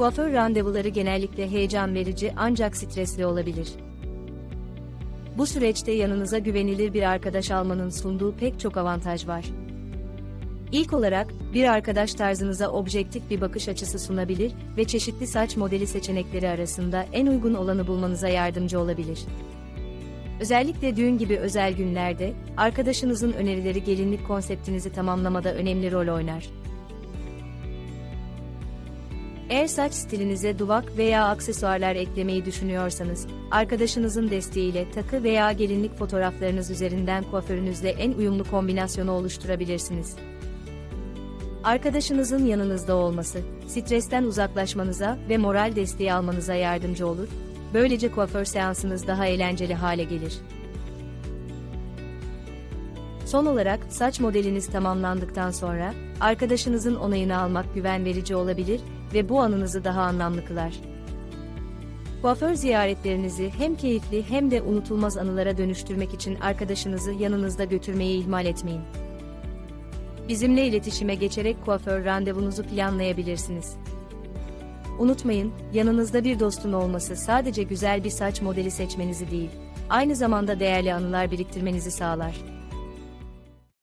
Kuaför randevuları genellikle heyecan verici ancak stresli olabilir. Bu süreçte yanınıza güvenilir bir arkadaş almanın sunduğu pek çok avantaj var. İlk olarak, bir arkadaş tarzınıza objektif bir bakış açısı sunabilir ve çeşitli saç modeli seçenekleri arasında en uygun olanı bulmanıza yardımcı olabilir. Özellikle düğün gibi özel günlerde, arkadaşınızın önerileri gelinlik konseptinizi tamamlamada önemli rol oynar. Eğer saç stilinize duvak veya aksesuarlar eklemeyi düşünüyorsanız, arkadaşınızın desteğiyle takı veya gelinlik fotoğraflarınız üzerinden kuaförünüzle en uyumlu kombinasyonu oluşturabilirsiniz. Arkadaşınızın yanınızda olması, stresten uzaklaşmanıza ve moral desteği almanıza yardımcı olur. Böylece kuaför seansınız daha eğlenceli hale gelir. Son olarak saç modeliniz tamamlandıktan sonra arkadaşınızın onayını almak güven verici olabilir ve bu anınızı daha anlamlı kılar. Kuaför ziyaretlerinizi hem keyifli hem de unutulmaz anılara dönüştürmek için arkadaşınızı yanınızda götürmeyi ihmal etmeyin. Bizimle iletişime geçerek kuaför randevunuzu planlayabilirsiniz. Unutmayın, yanınızda bir dostun olması sadece güzel bir saç modeli seçmenizi değil, aynı zamanda değerli anılar biriktirmenizi sağlar.